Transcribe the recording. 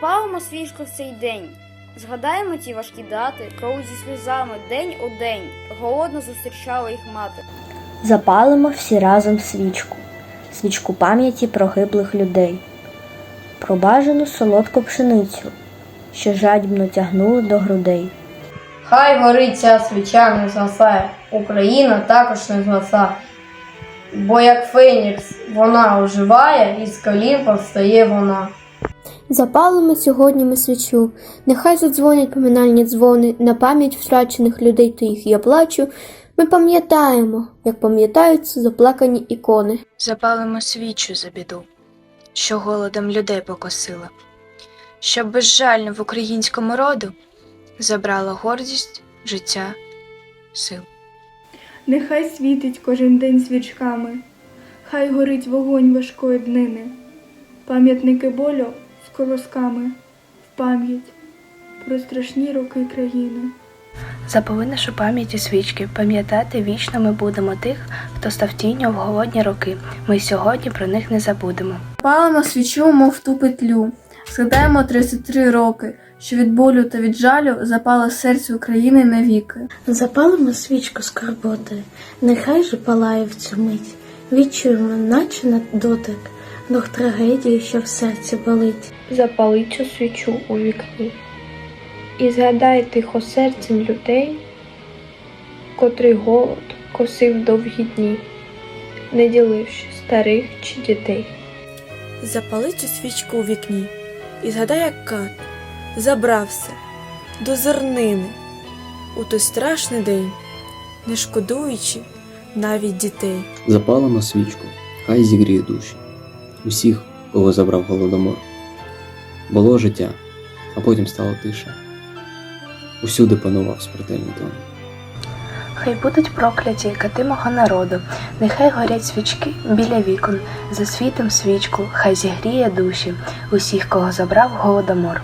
Запалимо свічку в цей день. Згадаємо ті важкі дати, коли зі сльозами день у день голодно зустрічала їх мати. Запалимо всі разом свічку, свічку пам'яті про гиблих людей, про бажану солодку пшеницю, що жадібно тягнули до грудей. Хай горить ця свіча не згасає, Україна також не згаса. Бо як Фенікс вона оживає, і з колін повстає вона. Запалимо сьогодні ми свічу, нехай задзвонять поминальні дзвони на пам'ять втрачених людей тих. Я плачу. Ми пам'ятаємо, як пам'ятаються заплакані ікони. Запалимо свічу за біду, що голодом людей покосила, щоб безжально в українському роду забрала гордість, життя, сил. Нехай світить кожен день свічками, хай горить вогонь важкої днини, пам'ятники болю з колосками, в пам'ять про страшні роки країни. Заповиниш у пам'яті свічки, пам'ятати вічно ми будемо тих, хто став тінню в голодні роки. Ми сьогодні про них не забудемо. Палимо свічу, мов ту петлю, згадаємо 33 роки, що від болю та від жалю запало серце України навіки. Запалимо свічку скорботи, нехай же палає в цю мить. Відчуємо, наче на дотик, дух трагедії, що в серці болить. Запали цю свічу у вікні і згадай тихо серцем людей, котрий голод косив довгі дні, не діливши старих чи дітей. Запали цю свічку у вікні і згадай, як кат забрався до зернини у той страшний день, не шкодуючи навіть дітей. Запалимо свічку, хай зігріє душі. Усіх, кого забрав голодомор. Було життя, а потім стало тиша. Усюди панував смертельний тон. Хай будуть прокляті кати мого народу, нехай горять свічки біля вікон, засвітим свічку, хай зігріє душі усіх, кого забрав голодомор.